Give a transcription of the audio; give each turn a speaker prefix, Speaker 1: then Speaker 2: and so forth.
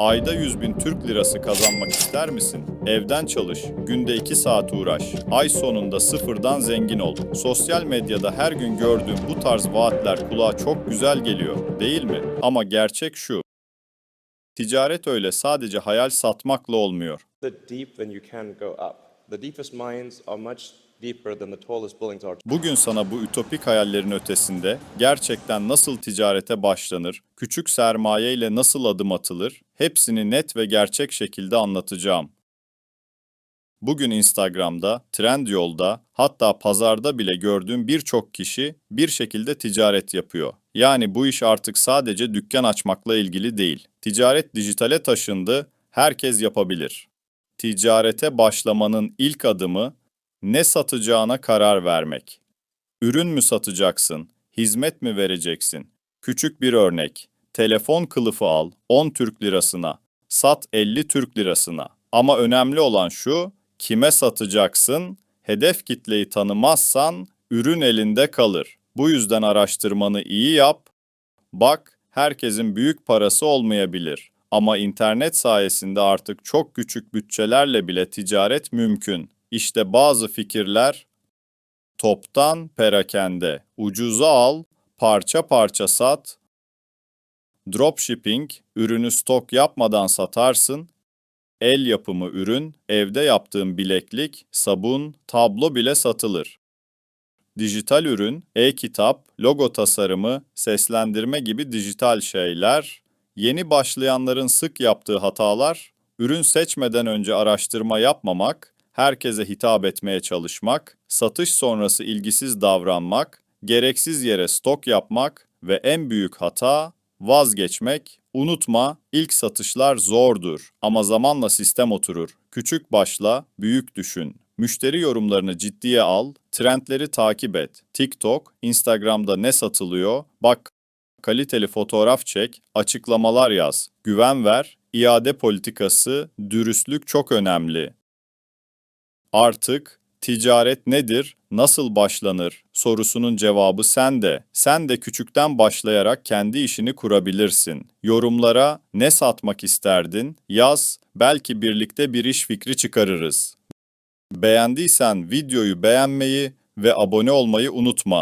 Speaker 1: Ayda 100 bin Türk lirası kazanmak ister misin? Evden çalış, günde 2 saat uğraş, ay sonunda sıfırdan zengin ol. Sosyal medyada her gün gördüğüm bu tarz vaatler kulağa çok güzel geliyor, değil mi? Ama gerçek şu. Ticaret öyle sadece hayal satmakla olmuyor.
Speaker 2: the deep when you can go up. The deepest mines are much
Speaker 1: Bugün sana bu ütopik hayallerin ötesinde gerçekten nasıl ticarete başlanır, küçük sermaye ile nasıl adım atılır, hepsini net ve gerçek şekilde anlatacağım. Bugün Instagram'da, Trendyol'da, hatta pazarda bile gördüğüm birçok kişi bir şekilde ticaret yapıyor. Yani bu iş artık sadece dükkan açmakla ilgili değil. Ticaret dijitale taşındı, herkes yapabilir. Ticarete başlamanın ilk adımı ne satacağına karar vermek. Ürün mü satacaksın, hizmet mi vereceksin? Küçük bir örnek. Telefon kılıfı al 10 Türk lirasına, sat 50 Türk lirasına. Ama önemli olan şu, kime satacaksın? Hedef kitleyi tanımazsan ürün elinde kalır. Bu yüzden araştırmanı iyi yap. Bak, herkesin büyük parası olmayabilir. Ama internet sayesinde artık çok küçük bütçelerle bile ticaret mümkün. İşte bazı fikirler toptan perakende, ucuza al, parça parça sat. Dropshipping, ürünü stok yapmadan satarsın. El yapımı ürün, evde yaptığın bileklik, sabun, tablo bile satılır. Dijital ürün, e-kitap, logo tasarımı, seslendirme gibi dijital şeyler, yeni başlayanların sık yaptığı hatalar, ürün seçmeden önce araştırma yapmamak, herkese hitap etmeye çalışmak, satış sonrası ilgisiz davranmak, gereksiz yere stok yapmak ve en büyük hata vazgeçmek. Unutma, ilk satışlar zordur ama zamanla sistem oturur. Küçük başla, büyük düşün. Müşteri yorumlarını ciddiye al, trendleri takip et. TikTok, Instagram'da ne satılıyor? Bak kaliteli fotoğraf çek, açıklamalar yaz, güven ver, iade politikası, dürüstlük çok önemli. Artık ticaret nedir, nasıl başlanır sorusunun cevabı sende. Sen de küçükten başlayarak kendi işini kurabilirsin. Yorumlara ne satmak isterdin yaz, belki birlikte bir iş fikri çıkarırız. Beğendiysen videoyu beğenmeyi ve abone olmayı unutma.